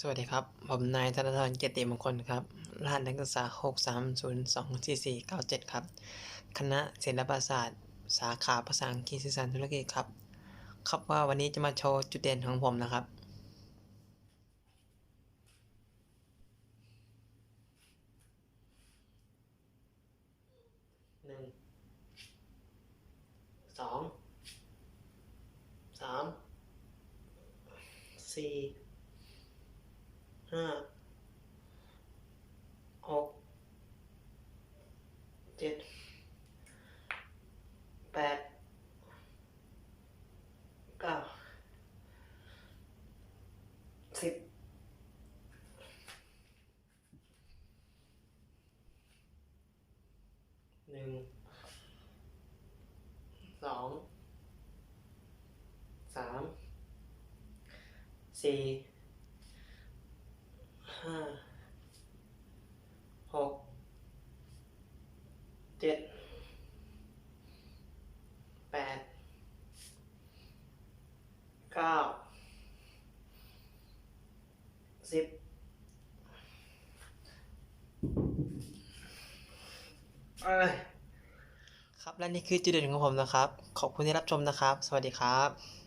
สวัสดีครับ ผมนายธนทรเกียรติมงคลครับรหัสนักศึกษา 6302447 ครับ คณะศิลปศาสตร์ สาขาภาษาอังกฤษสื่อสารธุรกิจครับ ครับว่าวันนี้จะมาโชว์จุดเด่นของผมนะครับ หนึ่ง สอง สาม สี่ ห้าหกเจ็ดแปดเก้าสิบหนึ่งสองสามสี่ ห้าหกเจ็ดแปดเก้าสิบครับและนี่คือจุดเด่นของผมนะครับ ขอบคุณที่รับชมนะครับ สวัสดีครับ